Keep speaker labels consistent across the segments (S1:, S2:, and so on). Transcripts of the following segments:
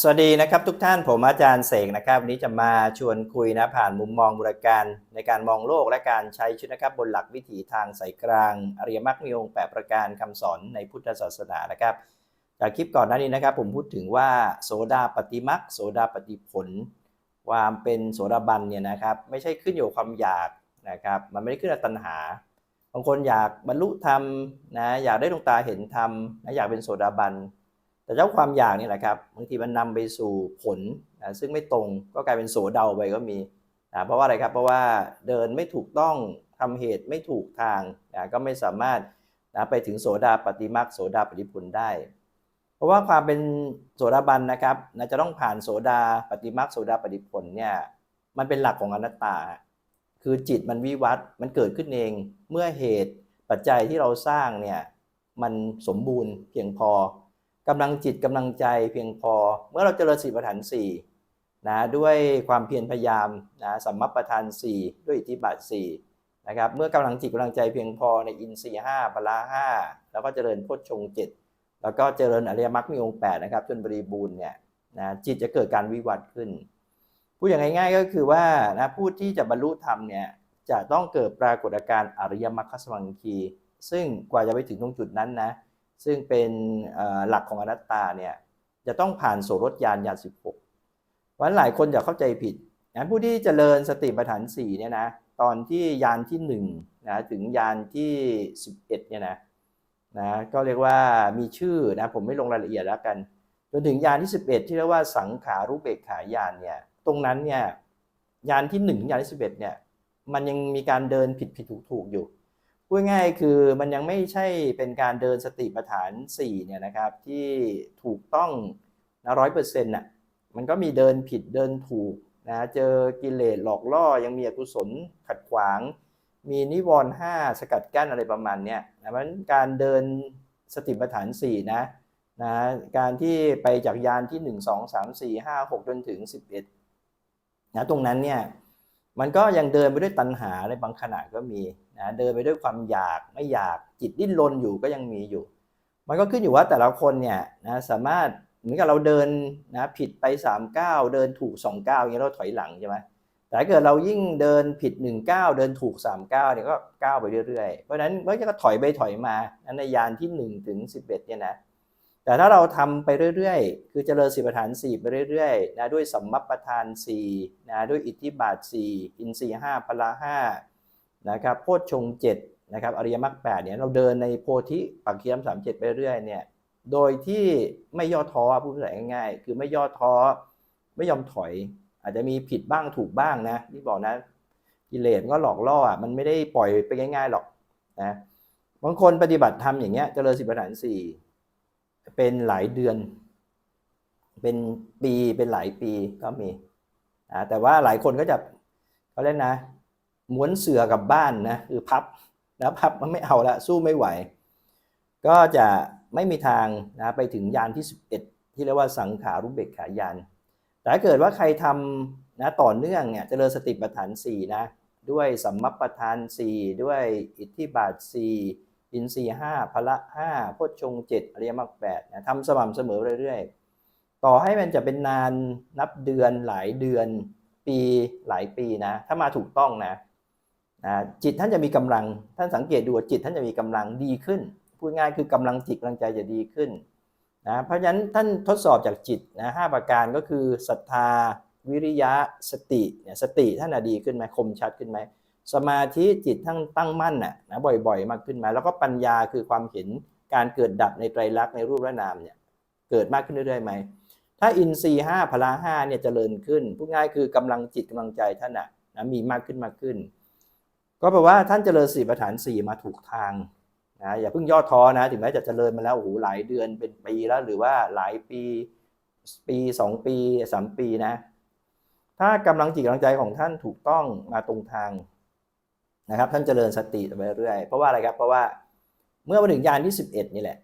S1: สวัสดีนะครับทุกท่านผมอาจารย์เสกนะครับวันนี้จะมาชวนคุยนะผ่านมุมมองบุรการในการมองโลกและการใช้ชีวิตนะครับบนหลักวิถีทางสายกลาง อริยมรรคมีองค์แปดประการคำสอนในพุทธศาสนานะครับจากคลิปก่อนหน้านี้นะครับผมพูดถึงว่าโสดาปฏิมักโสดาปฏิผล ความเป็นโสดาบันเนี่ยนะครับไม่ใช่ขึ้นอยู่ความอยากนะครับมันไม่ได้ขึ้นกับตัณหาบางคนอยากบรรลุธรรมนะอยากได้ดวงตาเห็นธรรมนะอยากเป็นโสดาบัน แต่เจ้าความอยากนี่แหละครับบางทีมันนำไปสู่ผลนะซึ่งไม่ตรงก็กลายเป็นโสเดาไปก็มีนะเพราะว่าอะไรครับเพราะว่าเดินไม่ถูกต้องทำเหตุไม่ถูกทางนะก็ไม่สามารถนะไปถึงโสดาปฏิมักโสดาปฏิผลได้ เพราะว่าความเป็นโสดาบันนะครับนะจะต้องผ่านโสดาปฏิมักโสดาปฏิผลเนี่ยมันเป็นหลักของอนัตตา คือจิตมันวิวัฒน์มันเกิดขึ้นเองเมื่อเหตุปัจจัยที่เราสร้างเนี่ยมันสมบูรณ์เพียงพอ กำลังจิตกำลังใจเพียงพอ เมื่อเราเจริญสีประฐานสี่นะด้วยความเพียรพยายามนะสัมมัปประธานสี่ด้วยอิทธิบาทสี่นะครับเมื่อกำลังจิตกำลังใจเพียงพอในอินทรีย์ห้าพละห้าแล้วก็เจริญโพชฌงค์เจ็ดแล้วก็เจริญอริยมรรคมีองค์แปดนะครับจนบริบูรณ์เนี่ยนะจิตจะเกิดการวิวัฒขึ้นพูดอย่างง่ายๆก็คือว่านะผู้ที่จะบรรลุธรรมเนี่ยจะต้องเกิดปรากฏการณ์อริยมรรคสมังคี ซึ่งกว่าจะไปถึงตรงจุดนั้นนะ ซึ่งเป็นหลักของอนัตตาเนี่ยจะต้องผ่านโสรถยานยานสิบหกวันหลายคนจะเข้าใจผิดนะผู้ที่เจริญสติปัฏฐานสี่เนี่ยนะตอนที่ยานที่หนึ่งนะถึงยานที่สิบเอ็ดเนี่ยนะนะก็เรียกว่ามีชื่อนะผมไม่ลงรายละเอียดแล้วกันจนถึงยานที่ 11 ที่เรียกว่าสังขารุเบกขายานเนี่ยตรงนั้นเนี่ยยานที่1ถึงยานที่11เนี่ยมันยังมีการเดินผิดผิดถูกถูกอยู่ พูดง่ายคือมันยังไม่ใช่เป็นการเดินสติปัฏฐาน4เนี่ยนะครับที่ถูกต้องนะร้อยเปอร์เซ็นต์น่ะมันก็มีเดินผิดเดินถูกนะเจอกิเลสหลอกล่อยังมีอกุศลขัดขวาง มีนิวรณ์ห้าสกัดกั้นอะไรประมาณเนี้ยนะมันการเดินสติปัฏฐาน4นะนะการที่ไปจากยานที่ 1 2 3 4 5 6 จนถึง 11นะตรงนั้นเนี่ยมันก็ยังเดินไปด้วยตัณหาในบางขณะก็มี นะเดินไปด้วยความอยากไม่อยากจิตดิ้นรนอยู่ก็ยังมีอยู่ มันก็ขึ้นอยู่ว่าแต่ละคนเนี่ยนะสามารถเหมือนกับเราเดินนะผิดไป3ก้าวเดินถูก2ก้าวอย่างนี้เราถอยหลังใช่ไหมแต่ถ้าเกิดเรายิ่งเดินผิด1ก้าวเดินถูก3ก้าวเนี่ยก็ก้าวไปเรื่อยๆ เพราะฉะนั้นเมื่อก็ถอยไปถอยมาในยานที่1ถึง11เนี่ยนะแต่ถ้าเราทำไปเรื่อยๆ คือเจริญสิบประธาน 4 ไปเรื่อยๆนะด้วยสัมมัปประธาน4นะด้วยอิทธิบาท 4 อินทรีย์5พละ5 นะครับโพชฌงเจ็ดนะครับอริยมรรคแปดเนี่ยเราเดินในโพธิปักเคียมสามเจ็ดไปเรื่อยเนี่ยโดยที่ไม่ย่อท้อพูดง่ายๆ คือไม่ย่อท้อไม่ยอมถอย อาจจะมีผิดบ้างถูกบ้างนะที่บอกนะกิเลสก็หลอกล่ออะมันไม่ได้ปล่อยไปง่าย ๆหรอกนะบางคนปฏิบัติธรรมอย่างเงี้ยเจริญสิบประธานสี่เป็นหลายเดือน เป็นปีเป็นหลายปีก็มีนะแต่ว่าหลายคนก็จะเขาเล่นนะ ม้วนเสือกับบ้านนะคือพับแล้วพับมันไม่เอาละสู้ไม่ไหว ก็จะไม่มีทางนะไปถึงยานที่ 11 ที่เรียกว่าสังขารุเบกขายานแต่ถ้าเกิดว่าใครทำนะต่อเนื่องเนี่ยจเจริญสติปัฏฐาน4นะด้วยสัมมัปปทาน 4 ด้วยอิทธิบาท 4 อินทรีย์5พละ 5พุทชง7อริยมรรค8นะทำสม่ำเสมอเรื่อยๆ ต่อให้มันจะเป็นนานนับเดือนหลายเดือน ปีหลายปีนะ ถ้ามาถูกต้องนะ นะจิตท่านจะมีกำลัง ท่านสังเกตดูจิตท่านจะมีกำลังดีขึ้น พูดง่ายคือกำลังจิตกำลังใจจะดีขึ้นนะเพราะฉะนั้นท่านทดสอบจากจิตนะห้าประการก็คือศรัทธา วิริยะสติเนี่ยสติท่านดีขึ้นไหมคมชัดขึ้นไหมสมาธิจิตทั้งตั้งมั่นน่ะนะบ่อยๆ มากขึ้นไหมแล้วก็ปัญญาคือความเห็นการเกิดดับในไตรลักษณ์ในรูปและนามเนี่ยเกิดมากขึ้นเรื่อยๆไหมถ้าอินทรีย์ห้าพละห้าเนี่ยเจริญขึ้นพูดง่ายคือกำลังจิตกำลังใจท่านน่ะนะมีมากขึ้นมากขึ้น ก็แปลว่าท่านเจริญสี่ประฐานสี่มาถูกทางนะอย่าเพิ่งย่อท้อนะถึงแม้จะเจริญมาแล้วโอ้โหหลายเดือนเป็นปีแล้วหรือว่าหลายปีปีสองปีสามปีนะ ถ้ากำลังจิตกำลังใจของท่านถูกต้องมาตรงทางนะครับ ท่านเจริญสติไปเรื่อยเพราะว่าอะไรครับเพราะว่าเมื่อมาถึงยานที่ 11 นี่แหละ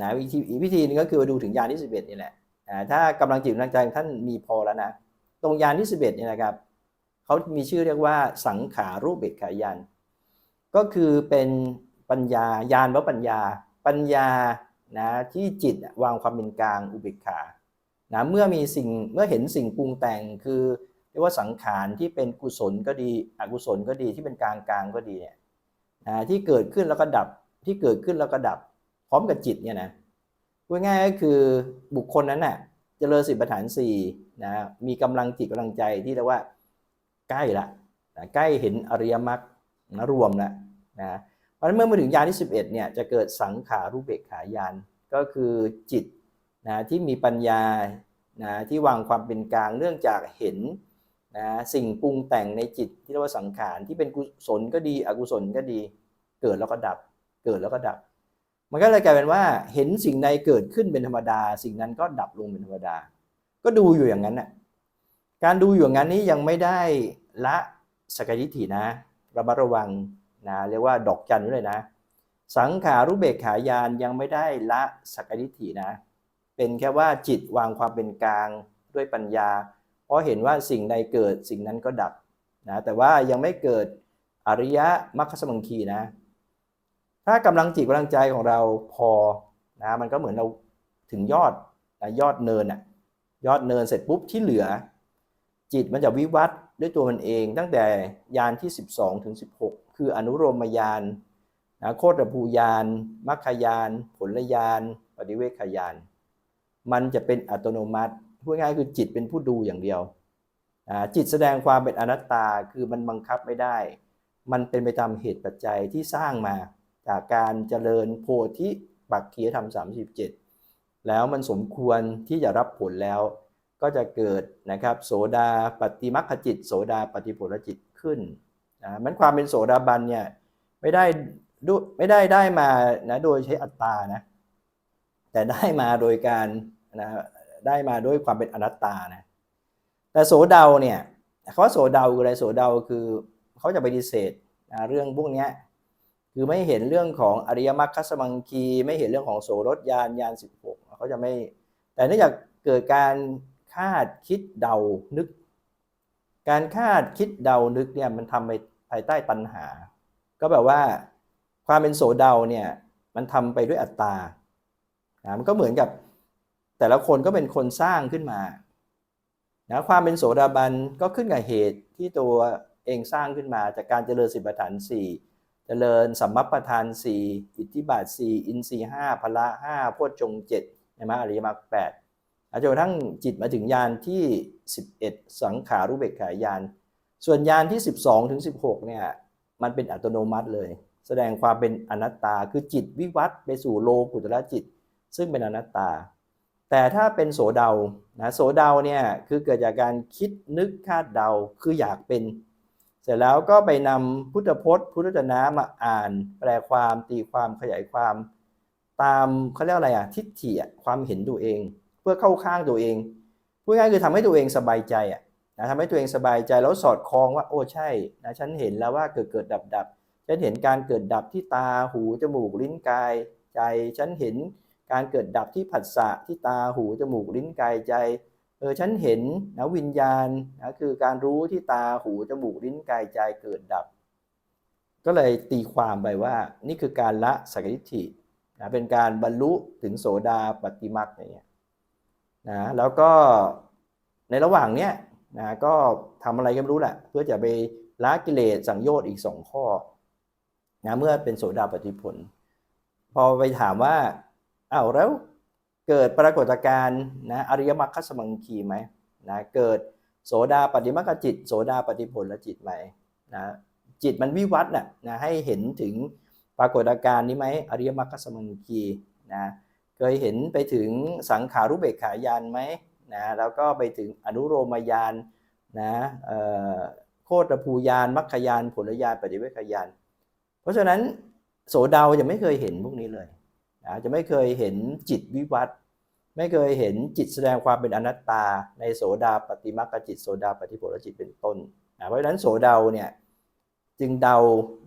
S1: นะวิธีวิธีนึงก็คือดูถึงยานที่ 11 นี่แหละนะถ้ากำลังจิตกำลังใจของท่านมีพอแล้วนะ ตรงยานที่ 11 นี่นะครับ เขามีชื่อเรียกว่าสังขารูปเบกขายานก็คือเป็นปัญญายานว่าปัญญา ปัญญานะที่จิตวางความเป็นกลางอุเบกขานะเมื่อมีสิ่งเมื่อเห็นสิ่งปรุงแต่งคือเรียกว่าสังขารที่เป็นกุศลก็ดีอกุศลก็ดีที่เป็นกลางกลางก็ดีเนี่ยนะที่เกิดขึ้นแล้วก็ดับที่เกิดขึ้นแล้วก็ดับ พร้อมกับจิตเนี่ยนะพูดง่ายก็คือบุคคลนั้นน่ะเจริญสิบประฐานสี่นะมีกำลังจิตกำลังใจที่เรียกว่า ใกล้ละนะใกล้เห็นอริยมรรคนะรวมแล้วนะเพราะฉะนั้นเมื่อมาถึงญาณที่ 11เนี่ยจะเกิดสังขารุเบกขายานก็คือจิตนะที่มีปัญญานะที่วางความเป็นกลางเนื่องจากเห็นนะสิ่งปรุงแต่งในจิตที่เรียกว่าสังขารที่เป็นกุศลก็ดีอกุศลก็ดี เกิดแล้วก็ดับ เกิดแล้วก็ดับ มันก็เลยกลายเป็นว่าเห็นสิ่งใดเกิดขึ้นเป็นธรรมดา สิ่งนั้นก็ดับลงเป็นธรรมดา ก็ดูอยู่อย่างนั้นน่ะ การดูอยู่อย่างนั้นนี้ยังไม่ได้ละสกายทิฏฐินะระมัดระวังนะเรียกว่าดอกจันไว้เลยนะ สังขารุเบกขายานยังไม่ได้ละสกายทิฏฐินะ เป็นแค่ว่าจิตวางความเป็นกลางด้วยปัญญา เพราะเห็นว่าสิ่งใดเกิดสิ่งนั้นก็ดับนะแต่ว่ายังไม่เกิดอริยมรรคสมังคีนะ ถ้ากำลังจิตกำลังใจของเราพอนะมันก็เหมือนเราถึงยอดนะยอดเนินอะยอดเนินเสร็จปุ๊บที่เหลือ จิตมันจะวิวัฒน์ด้วยตัวมันเอง ตั้งแต่ยานที่ 12 ถึง 16 คืออนุโลมยานนะโคตรภูยานมัคคยาน ผลยาน ปฏิเวคยาน มันจะเป็นอัตโนมัติพูดง่ายคือจิตเป็นผู้ดูอย่างเดียว จิตแสดงความเป็นอนัตตาคือมันบังคับไม่ได้ มันเป็นไปตามเหตุปัจจัยที่สร้างมาจากการเจริญโพธิปักเคียธรรม 37 แล้วมันสมควรที่จะรับผลแล้ว ก็จะเกิดนะครับโสดาปฏิมัคคจิต โสดาปฏิผลจิตขึ้นนะมันความเป็นโสดาบันเนี่ยไม่ได้ดูไม่ได้ได้มานะโดยใช้อัตตานะแต่ได้มาโดยการนะได้มาด้วยความเป็นอนัตตานะแต่โสเดาเนี่ยเขาว่าโสเดาคืออะไรโสเดาคือเขาจะปฏิเสธนะเรื่องพวกนี้คือไม่เห็นเรื่องของอริยมรรคสมังคี ไม่เห็นเรื่องของโสรถยานยานสิบหกเขาจะไม่แต่เนื่องจากเกิดการ คาดคิดเดานึก การคาดคิดเดานึกเนี่ยมันทำไปภายใต้ตัณหา ก็แบบว่าความเป็นโสเดาเนี่ยมันทำไปด้วยอัตตานะมันก็เหมือนกับแต่ละคนก็เป็นคนสร้างขึ้นมานะความเป็นโสดาบันก็ขึ้นกับเหตุที่ตัวเองสร้างขึ้นมาจากการเจริญสิบประฐานสี่เจริญสัมมัปปทานสี่อิทธิบาทสี่อินทรีห้าพละห้าโพชฌงเจ็ดใช่ไหมอริยมรรคแปด อาจนกระทั่งจิตมาถึงยานที่ 11 สังขารุเบกขายาน ส่วนยานที่ 12ถึง16เนี่ยมันเป็นอัตโนมัติเลย แสดงความเป็นอนัตตาคือจิตวิวัฒน์ไปสู่โลกุตระจิต ซึ่งเป็นอนัตตา แต่ถ้าเป็นโสเดานะโสเดาเนี่ยคือเกิดจากการคิดนึกคาดเดาคืออยากเป็น เสร็จแล้วก็ไปนำพุทธพจน์ พุทธจนะมาอ่าน แปลความตีความขยายความ ตามเขาเรียกอะไรอะทิฏฐิความเห็นตัวเอง เพื่อเข้าข้างตัวเองพูดง่ายคือทำให้ตัวเองสบายใจอะนะทำให้ตัวเองสบายใจแล้วสอดคล้องว่าโอ้ใช่นะฉันเห็นแล้วว่าเกิดเกิดดับดับฉันเห็นการเกิดดับที่ตาหูจมูกลิ้นกายใจ ฉันเห็นการเกิดดับที่ผัสสะที่ตาหูจมูกลิ้นกายใจเออฉันเห็นนะวิญญาณนะคือการรู้ที่ตาหูจมูกลิ้นกายใจเกิดดับ ก็เลยตีความไปว่านี่คือการละสักยิทินะเป็นการบรรลุถึงโสดาปฏิมักอย่างเงี้ย นะแล้วก็ในระหว่างเนี้ยนะก็ทำอะไรก็ไม่รู้แหละเพื่อจะไปละกิเลสสังโยชน์อีกสองข้อนะเมื่อเป็นโสดาปฏิผล พอไปถามว่าอ้าวแล้วเกิดปรากฏการณ์นะอริยมรรคสมังคีไหมนะเกิดโสดาปฏิมัคคจิต โสดาปฏิผลและจิตไหมนะจิตมันวิวัฒน์นะนะให้เห็นถึงปรากฏการณ์นี้ไหมอริยมรรคสมังคีนะ เคยเห็นไปถึงสังขารุเบกขายานไหมนะแล้วก็ไปถึงอนุโลมยานนะโคตรภูยานมัคคยานผลยานปฏิเวคยาน เพราะฉะนั้นโสดาจะไม่เคยเห็นพวกนี้เลยนะจะไม่เคยเห็นจิตวิวัฒน์ไม่เคยเห็นจิตแสดงความเป็นอนัตตา ในโสดาปฏิมัคคจิตโสดาปฏิผลจิตเป็นต้นนะเพราะฉะนั้นโสดาเนี่ยจึงเดา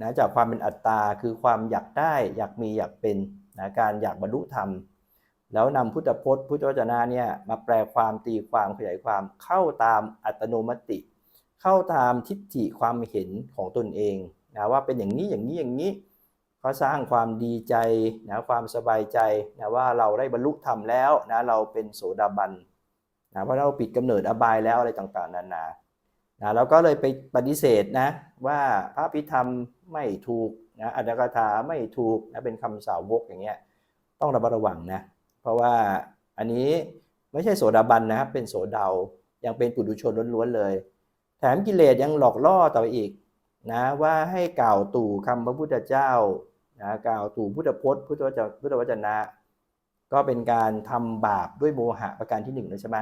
S1: นะจากความเป็นอัตตาคือความอยากได้อยากมีอยากเป็นนะการอยากบรรลุธรรม แล้วนำพุทธพจน์พุทธวจนะเนี่ยมาแปลความตีความขยายความเข้าตามอัตโนมติ เข้าตามทิฏฐิความเห็นของตนเองนะว่าเป็นอย่างนี้อย่างนี้อย่างนี้เขาสร้างความดีใจนะความสบายใจนะว่าเราได้บรรลุธรรมแล้วนะเราเป็นโสดาบันนะเพราะเราปิดกำเนิดอบายแล้วอะไรต่างๆนานานะเราก็เลยไปปฏิเสธนะว่าพระพิธรรมไม่ถูกนะอัตถกถาไม่ถูกนะเป็นคำสาวกอย่างเงี้ยต้องระมัดระวังนะ เพราะว่าอันนี้ไม่ใช่โสดาบันนะครับ เป็นโสเดายังเป็นปุถุชนล้วนๆเลย แถมกิเลสยังหลอกล่อต่อไปอีกนะว่าให้กล่าวตู่คำพระพุทธเจ้านะกล่าวตู่พุทธพจน์พุทธวจนะพุทธวจนะ ก็เป็นการทำบาปด้วยโมหะประการที่หนึ่งเลยใช่ไหม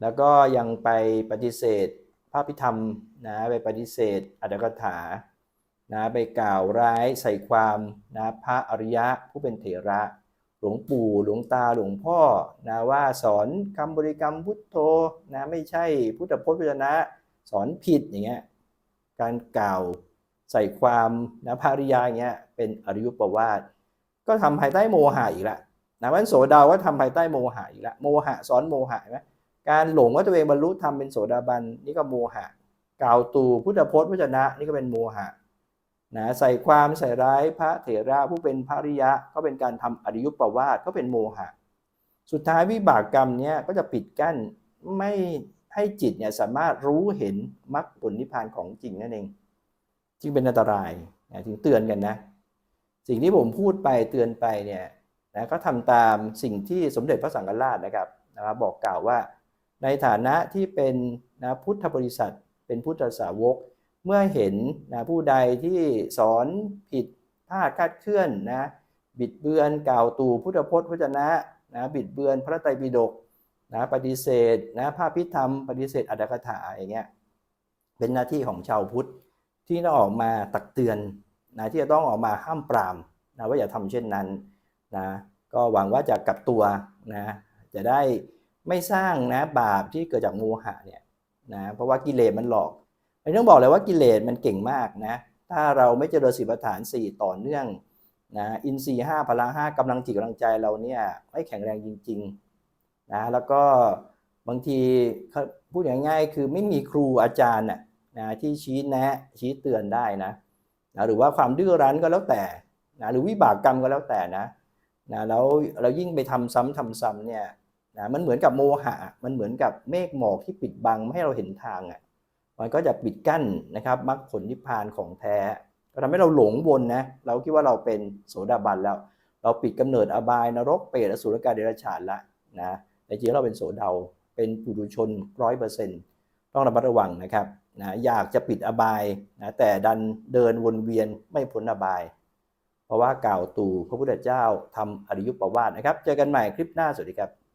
S1: แล้วก็ยังไปปฏิเสธพระพิธรรมนะไปปฏิเสธอัตถกถานะไปกล่าวร้ายใส่ความนะพระอริยะผู้เป็นเถระ หลวงปู่หลวงตาหลวงพ่อนะว่าสอนคำบริกรรมพุทโธนะไม่ใช่พุทธพจน์พุทธนะสอนผิดอย่างเงี้ยการกล่าวใส่ความนะภาริยาอย่างเงี้ยเป็นอริยุปวาทก็ทำภายใต้โมหะอีกละนะวันโสดาว่าทำภายใต้โมหะอีกละโมหะสอนโมหะไหมการหลงว่าตัวเองบรรลุธรรมเป็นโสดาบันนี่ก็โมหะ กล่าวตูพุทธพจน์วจนะนี่ก็เป็นโมหะ นะใส่ความใส่ร้ายพระเถระผู้เป็นภริยะก็เป็นการทำอริยุปวาทก็เป็นโมหะ สุดท้ายวิบากกรรมเนี้ยก็จะปิดกั้นไม่ให้จิตเนี่ยสามารถรู้เห็นมรรคผลนิพพานของจริงนั่นเอง จึงเป็นอันตรายนะถึงเตือนกันนะ สิ่งที่ผมพูดไปเตือนไปเนี่ยนะก็ทำตามสิ่งที่สมเด็จพระสังฆราชนะครับนะครับบอกกล่าวว่าในฐานะที่เป็นนะพุทธบริษัทเป็นพุทธสาวก เมื่อเห็นนะผู้ใดที่สอนผิดพลาดคาดเคลื่อนนะบิดเบือนกล่าวตู่พุทธพจน์วจนะนะบิดเบือนพระไตรปิฎกนะปฏิเสธนะภาพพิธรรม ปฏิเสธอัตถกถาอย่างเงี้ยเป็นหน้าที่ของชาวพุทธที่ต้องออกมาตักเตือนนะที่จะต้องออกมาห้ามปรามนะว่าอย่าทำเช่นนั้นนะก็หวังว่าจะกลับตัวนะจะได้ไม่สร้างนะบาปที่เกิดจากโมหะเนี่ยนะเพราะว่ากิเลสมันหลอก ไม่ต้องบอกเลยว่ากิเลสมันเก่งมากนะ ถ้าเราไม่เจริญสีประฐาน 4 ต่อเนื่องนะ อินทรีย์ห้าพละห้ากำลังจิตกำลังใจเราเนี่ยไม่แข็งแรงจริงๆนะ แล้วก็บางทีพูดง่ายๆ คือไม่มีครูอาจารย์นะที่ชี้แนะชี้เตือนได้นะนะ หรือว่าความดื้อรั้นก็แล้วแต่นะหรือวิบากกรรมก็แล้วแต่นะนะแล้วเรายิ่งไปทำซ้ำทำซ้ำเนี่ยนะมันเหมือนกับโมหะ มันเหมือนกับเมฆหมอกที่ปิดบังไม่ให้เราเห็นทางอะ มันก็จะปิดกั้นนะครับมรรคผลนิพพานของแท้ก็ทำให้เราหลงวนนะเราคิดว่าเราเป็นโสดาบันแล้ว เราปิดกำเนิดอบายนรกเปรตอสุรกายเดรัจฉานละนะแต่จริงเราเป็นโสดาเป็นปุถุชนร้อยเปอร์เซ็นต์ต้องระมัดระวังนะครับนะอยากจะปิดอบายนะแต่ดันเดินวนเวียนไม่พ้นอบาย เพราะว่ากล่าวตู่พระพุทธเจ้าทำอริยุปวาทนะครับ เจอกันใหม่คลิปหน้าสวัสดีครับ